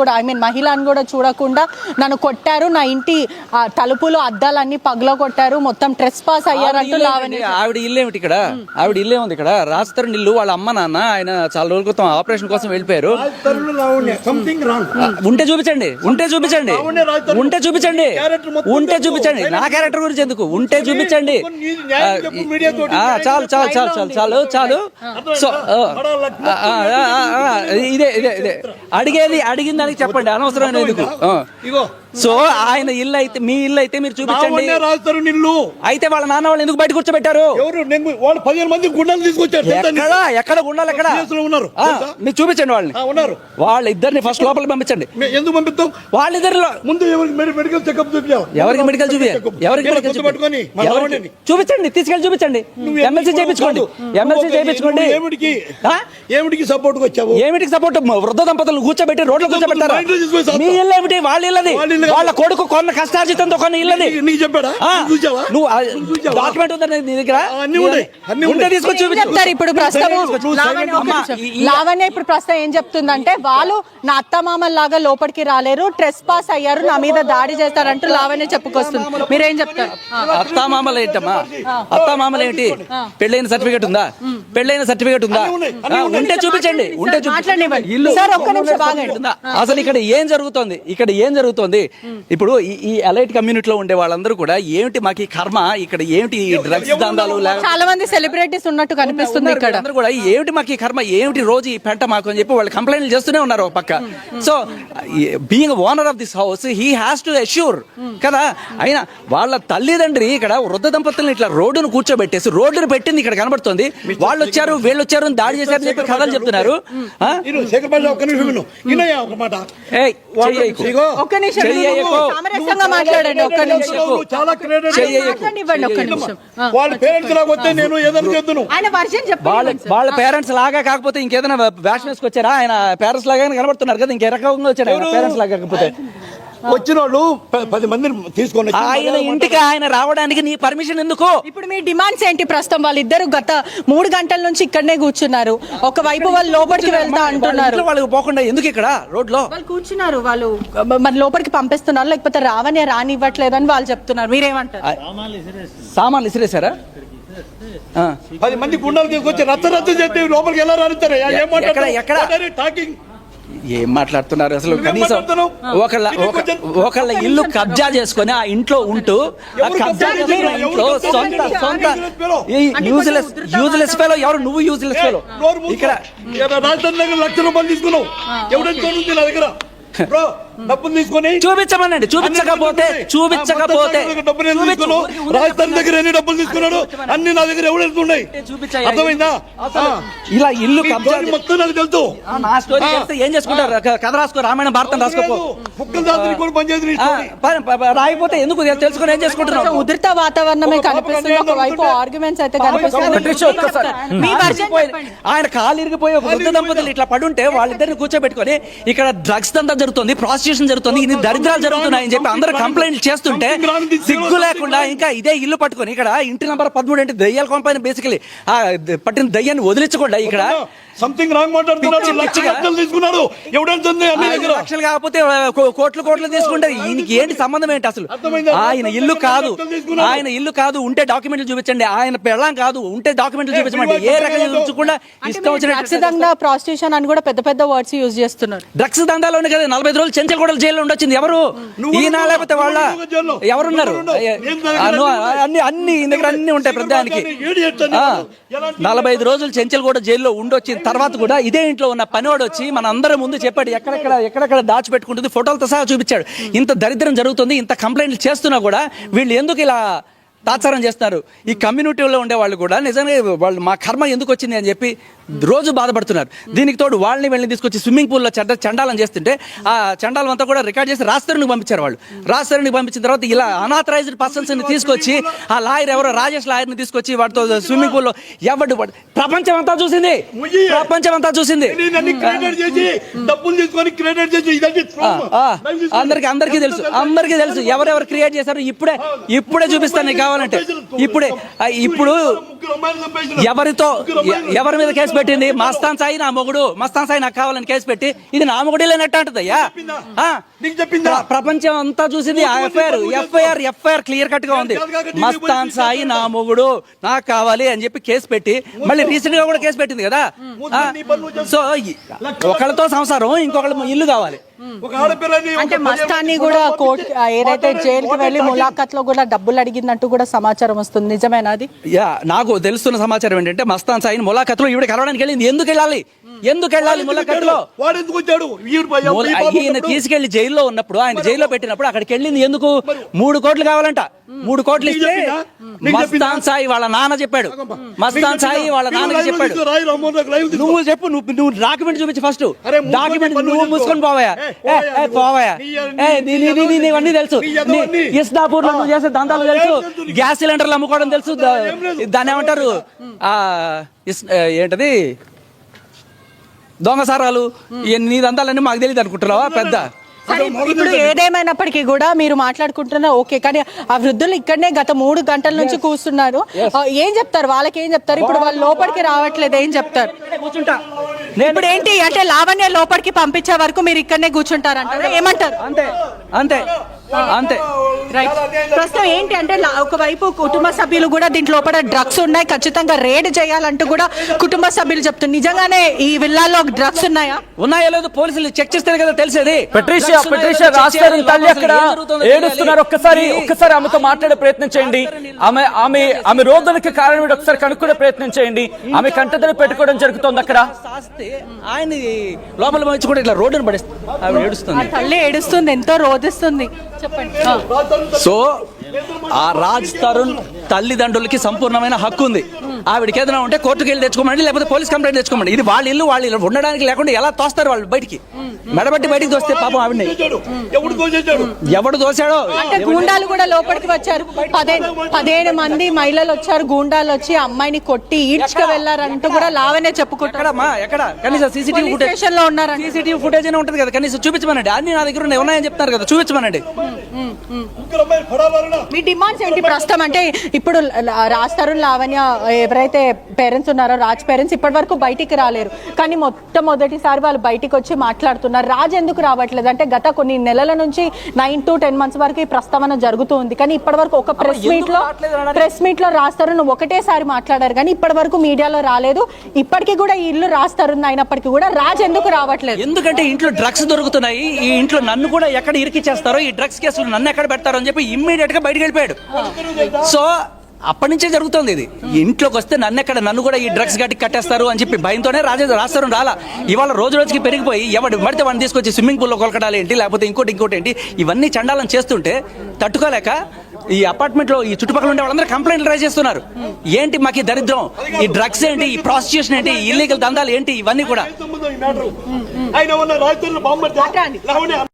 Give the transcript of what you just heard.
కూడా I mean మహిళను కూడా చూడకుండా నన్ను కొట్టారు. నా ఇంటి తలుపులు అద్దాలన్నీ పగల కొట్టారు. మొత్తం ట్రెస్ పాస్ అయ్యారంటూ ఆవిడ ఇల్లేమిటి? ఇక్కడ? ఆవిడ ఇల్లే ఉంది ఇక్కడ? రాస్తారు ఇల్లు వాళ్ళ అమ్మ నాన్న ఆయన చాలా రోజుల క్రితం ఆపరేషన్ కోసం వెళ్ళిపోయారు. ఉంటే చూపించండి. ఉంటే చూపించండి. ఉంటే చూపించండి. ఉంటే. చూపించండి. నా క్యారెక్టర్ గురించి ఎందుకు? ఉంటే చూపించండి. చాలు చాలు చాలు చాలు చాలు. చాలు సో ఇదే ఇదే ఇదే. అడిగేది అడిగిన దానికి చెప్పండి అనవసరమైన ఎందుకు. ఇగో సో ఆయన ఇల్లు అయితే మీ ఇల్లు అయితే మీరు చూపించండి. రాస్తారు నిల్లు అయితే వాళ్ళ నాన్న వాళ్ళు ఎందుకు బయట కూర్చోబెట్టారు? ఎవరు? నేను వాళ్ళు పదిహేను మంది గుండెలు తీసుకొచ్చారు? ఎక్కడ? ఎక్కడ ఉండాలి ఎక్కడ? ఉన్నారు? మీరు చూపించండి వాళ్ళని. ఉన్నారు. వాళ్ళ ఇద్దరిని ఫస్ట్ లోపలికి పంపించండి. ఎందుకు పంపిస్తాం వాళ్ళిద్దరిలో ముందు ఎవరికి మెడి- మెడికల్ చెకప్ చూపించావు? ఎవరికి మెడికల్ చూపి ఎవరికి మెడికల్ పట్టుకొని. చూపించండి తీసుకెళ్ళి చూపించండి. ఎమ్మెల్సీ చేయించుకోండి? ఎమ్మెల్సీ చేయించుకోండి. ఏమిటికి? ఏమిటికి సపోర్ట్ వచ్చావు? ఏమిటికి సపోర్ట్ వృద్ధ దంపతులు కూర్చోబెట్టి రోడ్లు కూర్చోబెట్టారు. మీ ఇల్లు ఏమిటి? వాళ్ళ ఇల్లది వాళ్ళ కొడుకు కొన్న కష్టార్జితంతో కొన్న నీకు- నీకు చెప్పాడా? చూసావా? నువ్వు? డాక్యుమెంట్ ఉందా నీ దగ్గర? అన్నీ ఉన్నాయి. అన్నీ ఉంటే. తీసుకొచ్చి చెప్తారు ఇప్పుడు ప్రస్తుతం? లావణ్య ఇప్పుడు ప్రస్తుతం ఏం చెప్తుందంటే వాళ్ళు నా అత్తమామల లాగా లోపలికి రాలేరు ట్రెస్ పాస్ అయ్యారు నా మీద దాడి చేస్తారంటూ లావణ్య చెప్పుకొస్తుంది. మీరేం చెప్తారు. అత్తామామలు ఏంటమ్మా? అత్తామామలు ఏంటి? పెళ్ళైన సర్టిఫికేట్ ఉందా? పెళ్ళైన సర్టిఫికేట్ ఉందా. ఉంటే చూపించండి ఉంటే చూపి- మాట్లాడనివ్వండి. ఇల్లు సార్, ఒక్క నిమిషం ఆగండి. ఉందా? అసలు ఇక్కడ ఏం జరుగుతోంది? ఇక్కడ ఏం జరుగుతోంది? ఇప్పుడు ఈ- ఎలైట్ కమ్యూనిటీలో ఉండే వాళ్ళందరూ కూడా ఏమిటి మాకు ఈ కర్మ? ఇక్కడ ఏమిటి ఈ డ్రగ్స్ దందాలు చాలా మంది సెలబ్రిటీస్ ఉన్నట్టు కనిపిస్తుంది ఇక్కడ. కూడా ఏమిటి మాకు ఈ కర్మ? ఏమిటి రోజు ఈ పెంట మాకు అని చెప్పి వాళ్ళు కంప్లైంట్లు చేస్తూనే ఉన్నారు ఒక పక్క. So being owner of this house he has to assure కదా? అయినా వాళ్ళ తల్లిదండ్రి ఇక్కడ వృద్ధ దంపతులను ఇట్లా రోడ్డును కూర్చోబెట్టేసి రోడ్డును పెట్టింది ఇక్కడ కనబడుతుంది. వాళ్ళు వచ్చారు వీళ్ళు వచ్చారు దాడి చేశారని చెప్పి కథలు చెప్తున్నారు. ఒక్క నిమిషం సామరస్యంగా మాట్లాడండి ఒక్క నిమిషం. చాలా క్రెడిట్ ఒక్క నిమిషం. వాళ్ళ పేరెంట్స్ లాగా వస్తే నేను ఏదైనా చేద్దును. ఆయన వర్షన్ వాళ్ళ చెప్పండి వాళ్ళ పేరెంట్స్ లాగా కాకపోతే ఇంకేదైనా వేషం వేసుకొచ్చారా ఆయన పేరెంట్స్ లాగానే కనబడుతున్నారు కదా ఇంకే రకంగా వచ్చాడు పేరెంట్స్ లాగా కాకపోతే. వచ్చిన వాళ్ళు పది మందిని తీసుకొని ఆయన ఇంటికి ఆయన రావడానికి నీ పర్మిషన్ ఎందుకు? ఇప్పుడు మీ డిమాండ్స్ ఏంటి ప్రస్తుతం? వాళ్ళిద్దరు గత మూడు గంటల నుంచి ఇక్కడనే కూర్చున్నారు. ఒకవైపు వాళ్ళు లోపలికి వెళ్తా అంటున్నారు. వాళ్ళకి పోకుండా ఎందుకు ఇక్కడ? రోడ్లో వాళ్ళు కూర్చున్నారు. వాళ్ళు మరి లోపలికి పంపిస్తున్నారు లేకపోతే రావనే రానివ్వట్లేదని వాళ్ళు చెప్తున్నారు. మీరేమంటారు? సామాన్లు ఇసిరేశారా ఆ. పది మంది గుండాలు తీసుకొచ్చి రచ్చ రచ్చ చేస్తే లోపలికి ఎలా రానిస్తారు? ఏం ఎక్కడ- ఎక్కడ? మాట్లాడుతున్నారు టాకింగ్ ఏం మాట్లాడుతున్నారు? అసలు కనీసం? ఒకళ్ళ ఒకళ్ళ ఇల్లు కబ్జా చేసుకొని ఆ ఇంట్లో ఉంటూ ఆ కబ్జా చేసుకున్న? ఇంట్లో సొంత? సొంత. యూజ్లెస్ యూజ్లెస్ ఫెలో ఎవరు? నువ్వు యూజ్లెస్ ఫెలో ఇక్కడ రాజధాని దగ్గర లక్ష రూపాయలు తీసుకున్నావు. ఎవడైతే నా దగ్గర. బ్రో డబ్బులు తీసుకొని చూపించమనండి చూపించకపోతే చూపించకపోతే రాజధాని దగ్గర ఎన్ని డబ్బులు తీసుకున్నాడు? అన్ని నా దగ్గర ఎవడెళ్తున్నాయి చూపించాయా? అర్థమైందా. ఇలా ఇల్లు మొత్తం నాకు తెలుసు. ఆ, నా స్టోరీ ఏం చేసుకుంటారు? కథ రాసుకో రామాయణ భారతం రాసుకోపో. రాయిపోతే ఎందుకు తెలుసుకొని ఏం చేసుకుంటున్నావు? కొంచెం ఉధృత వాతావరణమే కనిపిస్తుంది. ఒకవైపు ఆర్గ్యుమెంట్స్ అయితే కనిపిస్తుంది. ఆయన కాలు ఇరిగిపోయి ఒక వృద్ధ దంపతులు ఇట్లా పడుంటే వాళ్ళిద్దరిని కూర్చోబెట్టుకొని ఇక్కడ డ్రగ్స్ దంతా జరుగుతుంది ప్రాస్టిట్యూషన్ జరుగుతుంది ఇన్ని దరిద్రాలు జరుగుతున్నాయని చెప్పి అందరూ కంప్లైంట్ చేస్తుంటే సిగ్గు లేకుండా ఇంకా ఇదే ఇల్లు పట్టుకొని ఇక్కడ ఇంటి నంబర్ పదమూడు అంటే దయ్యాల కొంపైన బేసికలీ ఆ పట్టిన దయ్యాన్ని వదిలించకుండా ఇక్కడ సంథింగ్ రాంగ్ పిచ్చిగా. లక్షలు కాకపోతే కోట్లు కోట్లు తీసుకుంటారు ఈయనకి ఏంటి సంబంధం ఏంటి అసలు? ఆయన ఇల్లు కాదు. ఆయన ఇల్లు కాదు ఉంటే డాక్యుమెంట్లు చూపించండి ఆయన పెళ్ళం కాదు ఉంటే డాక్యుమెంట్లు చూపించమండి ఏ రకంగా చూపించకుండా ఇష్టం వచ్చినట్టు ఖచ్చితంగా ప్రాస్టిట్యూషన్ అని కూడా పెద్ద పెద్ద వర్డ్స్ యూజ్ చేస్తున్నారు డ్రగ్స్ దందాలోనే కదా నలభై రోజులు చెంచల్ కూడా జైల్లో ఉండొచ్చింది. ఎవరు? ఈయన. లేకపోతే వాళ్ళ. ఎవరున్నారు? అన్ని అన్ని దగ్గర అన్ని ఉంటాయి ఎలాంటి- నలభై ఐదు రోజులు చెంచల్ కూడా జైల్లో ఉండొచ్చిన తర్వాత కూడా ఇదే ఇంట్లో ఉన్న పనివాడు వచ్చి మన అందరి ముందు చెప్పాడు ఎక్కడెక్కడ ఎక్కడెక్కడ దాచిపెట్టుకుంటుంది ఫోటోలతో సహా చూపించాడు. ఇంత దరిద్రం జరుగుతుంది ఇంత కంప్లైంట్లు చేస్తున్నా కూడా వీళ్ళు ఎందుకు ఇలా తాత్సారం చేస్తున్నారు? ఈ కమ్యూనిటీలో ఉండే వాళ్ళు కూడా నిజంగా వాళ్ళు మా కర్మ ఎందుకు వచ్చింది అని చెప్పి రోజు బాధపడుతున్నారు. దీనికి తోడు వాళ్ళని వెళ్ళి తీసుకొచ్చి స్విమ్మింగ్ పూల్లో చెడ్డ చండాలం చేస్తుంటే ఆ చండాలం అంతా కూడా రికార్డ్ చేసి రాస్తరునికి పంపించారు వాళ్ళు. రాస్తరునికి పంపించిన తర్వాత ఇలా అనాథరైజ్డ్ పర్సన్స్ని తీసుకొచ్చి ఆ లాయర్ ఎవరో రాజేష్ లాయర్ని తీసుకొచ్చి వాటితో స్విమ్మింగ్ పూల్లో ఎవడు వాడు- ప్రపంచం అంతా చూసింది. ప్రపంచం అంతా చూసింది అందరికి అందరికీ తెలుసు అందరికీ తెలుసు ఎవరెవరు క్రియేట్ చేశారు ఇప్పుడే ఇప్పుడే చూపిస్తాను నీకు కావాలంటే. ఇప్పుడే ఇప్పుడు ఎవరితో ఎవరి మీద కేసు పెట్టింది. మస్తాన్ సాయి నా మొగుడు. మస్తాన్ సాయి నాకు కావాలని కేసు పెట్టి. ఇది నా మొగుడే లేనట్టు అంటదయ్యా? నీకు చెప్పిందా? ప్ర- ప్రపంచం అంతా చూసింది ఆ ఎఫ్ఐఆర్. ఎఫ్ఐఆర్ ఎఫ్ఐఆర్ క్లియర్ కట్గా ఉంది. మస్తాన్ సాయి నా మొగుడు నాకు కావాలి అని చెప్పి కేసు పెట్టి మళ్ళీ రీసెంట్గా కూడా కేసు పెట్టింది కదా? సో ఒకళ్ళతో సంసారం ఇంకొకళ్ళ ఇల్లు కావాలి. ఒక ఆడపిల్లని అంటే ఒక మస్తాన్ని కూడా కోర్టు ఏదైతే జైలుకి వెళ్ళి ములాఖత్లో కూడా డబ్బులు అడిగినట్టు కూడా సమాచారం వస్తుంది. నిజమేనా అది? యా నాకు తెలుస్తున్న సమాచారం ఏంటంటే మస్తాన్ సాయిని ములాఖత్లో ఈవిడ కలవడానికి వెళ్ళింది. ఎందుకు వెళ్ళాలి? ఎందుకు వెళ్ళాలి వాడు ఎందుకు వచ్చాడు? పాప ఈయన తీసుకెళ్ళి జైల్లో ఉన్నప్పుడు ఆయన జైల్లో పెట్టినప్పుడు అక్కడికి వెళ్ళింది ఎందుకు? మూడు కోట్లు కావాలంట. మూడు కోట్లు ఇస్తే? మస్తాన్ సాయి వాళ్ళ నాన్న చెప్పాడు. మస్తాన్ సాయి వాళ్ళ లైవ్ చెప్పాడు. నువ్వు చెప్పు నువ్వు నువ్వు డాక్యుమెంట్ చూపించి ఫస్ట్ డాక్యుమెంట్ నువ్వు. మూసుకొని పోవాయా పోవాయా ఏ, నువ్వు. పోవాయా నీ- ఏ, నీ- నీ- నీ- నీ- నీవన్నీ తెలుసు. ఇస్నాపూర్లో నువ్వు చేసే దందాలు ఏం తెలుసు? గ్యాస్ సిలిండర్లు అమ్ముకోవడం తెలుసు. దా- ఏం లేదు. దాన్ని ఏమంటారు? ఏంటది? దొంగసారాలు నీ దందాలన్నీ మాకు తెలియదు అనుకుంటున్నావా పెద్ద? ఇప్పుడు ఏదేమైనప్పటికీ కూడా మీరు మాట్లాడుకుంటున్నా ఓకే కానీ ఆ వృద్ధులు ఇక్కడనే గత మూడు గంటల నుంచి కూర్చున్నారు. ఏం చెప్తారు? వాళ్ళకి ఏం చెప్తారు? ఇప్పుడు వాళ్ళు లోపలికి రావట్లేదు ఏం చెప్తారు? కూర్చుంటా. ఇప్పుడు ఏంటి అంటే లావణ్య లోపలికి పంపించే వరకు మీరు ఇక్కడనే కూర్చుంటారంటారా ఏమంటారు అంతే అంతే అంతే రైట్ ప్రస్తుతం ఏంటి అంటే ఒకవైపు కుటుంబ సభ్యులు కూడా దీంట్లో లోపల డ్రగ్స్ ఉన్నాయి ఖచ్చితంగా రేడ్ చేయాలంటూ కూడా కుటుంబ సభ్యులు చెప్తున్నారు నిజంగానే ఈ విల్లాల్లో డ్రగ్స్ ఉన్నాయా ఉన్నాయో లేదో పోలీసులు చెక్ చేస్తేనే కదా తెలిసేది పెట్రిషియా పెట్రిషియా. తల్లి అక్కడ ఏడుస్తున్నారు. ఒక్కసారి ఒక్కసారి ఆమెతో మాట్లాడే ప్రయత్నం చేయండి ఆమె ఆమె ఆమె రోదనకి కారణం ఒకసారి కనుక్కునే ప్రయత్నం చేయండి ఆమె కంటదని పెట్టుకోవడం జరుగుతోంది అక్కడ ఆయన లోపల మంచి కూడా ఇట్లా రోడ్డును పడేస్తుంది ఆవిడ ఏడుస్తుంది. తల్లి ఏడుస్తుంది ఎంతో రోధిస్తుంది. చెప్పండి. సో ఆ రాజ్ తరుణ్ తల్లిదండ్రులకి సంపూర్ణమైన హక్కు ఉంది ఆవిడకి ఏదైనా ఉంటే కోర్టుకి వెళ్ళి తెచ్చుకోమండి లేకపోతే పోలీస్ కంప్లైంట్ తెచ్చుకోమండి ఇది వాళ్ళ ఇల్లు వాళ్ళ ఇల్లు. ఉండడానికి లేకుండా ఎలా తోస్తారు వాళ్ళు బయటికి? మెడబట్టి బయటికి తోస్తే పాపం ఆవిడని. ఎవడు దోశాడో అంటే గూండాలు కూడా లోపలికి వచ్చారు. పదిహేను పదిహేను మంది మహిళలు వచ్చారు గూండాలు వచ్చి అమ్మాయిని కొట్టి ఈడ్చుకు వెళ్ళారంటూ కూడా లావనే చెప్పుకుంటారు. ఎక్కడమ్మా? ఎక్కడ? కనీసం సీసీటీవీ ఫుటేజ్లో సీసీటీవీ ఫుటేజ్ ఉంటుంది కదా. కనీసం చూపించమనండి. అన్ని నా దగ్గర ఉన్నాయి ఉన్నాయని చెప్తారు కదా. చూపించమనండి. ముగ్గురు అమ్మాయిలు పడాలన్నా. మీ డిమాండ్స్ ఏంటి ప్రస్తుతం? అంటే ఇప్పుడు రాజ్ తరుణ్ లావణ్య ఎవరైతే పేరెంట్స్ ఉన్నారో రాజ్ పేరెంట్స్ ఇప్పటి వరకు బయటికి రాలేరు. కానీ మొట్టమొదటిసారి వాళ్ళు బయటికి వచ్చి మాట్లాడుతున్నారు. రాజ్ ఎందుకు రావట్లేదు? అంటే గత కొన్ని నెలల నుంచి నైన్ టు టెన్ మంత్స్ వరకు ఈ ప్రస్తావన జరుగుతూ ఉంది. కానీ ఇప్పటి వరకు ఒక ప్రెస్ మీట్లో? ప్రెస్ మీట్లో రాజ్ తరుణ్ ఒకటేసారి మాట్లాడారు. కానీ ఇప్పటి వరకు మీడియాలో రాలేదు. ఇప్పటికీ కూడా ఈ ఇల్లు రాజ్ తరుణ్ అయినప్పటికీ కూడా రాజ్ ఎందుకు రావట్లేదు? ఎందుకంటే ఇంట్లో డ్రగ్స్ దొరుకుతున్నాయి. ఈ ఇంట్లో నన్ను కూడా ఎక్కడ ఇరికిచ్చేస్తారో ఈ డ్రగ్స్ కేసులు నన్ను ఎక్కడ పెడతారో అని చెప్పి ఇమ్మీడియట్గా బయటకు వెళ్ళిపోయాడు. సో అప్పటి నుంచే జరుగుతుంది ఇది. ఇంట్లోకి వస్తే నన్ను ఎక్కడ నన్ను కూడా ఈ డ్రగ్స్ గట్టి కట్టేస్తారు అని చెప్పి భయంతోనే రాజే రాస్తారు రాలా. ఇవాళ రోజు రోజుకి పెరిగిపోయి ఎవడు పడితే వాడిని తీసుకొచ్చి స్విమ్మింగ్ పూల్లో కొలకడాలు ఏంటి లేకపోతే ఇంకోటి ఇంకోటి ఏంటి ఇవన్నీ చండాలం చేస్తుంటే తట్టుకోలేక ఈ అపార్ట్మెంట్లో ఈ చుట్టుపక్కల ఉండే వాళ్ళందరూ కంప్లైంట్లు రైజ్ చేస్తున్నారు. ఏంటి మాకు ఈ దరిద్రం? ఈ డ్రగ్స్ ఏంటి? ఈ ప్రాస్టిట్యూషన్ ఏంటి? ఇల్లీగల్ దందాలు ఏంటి? ఇవన్నీ కూడా.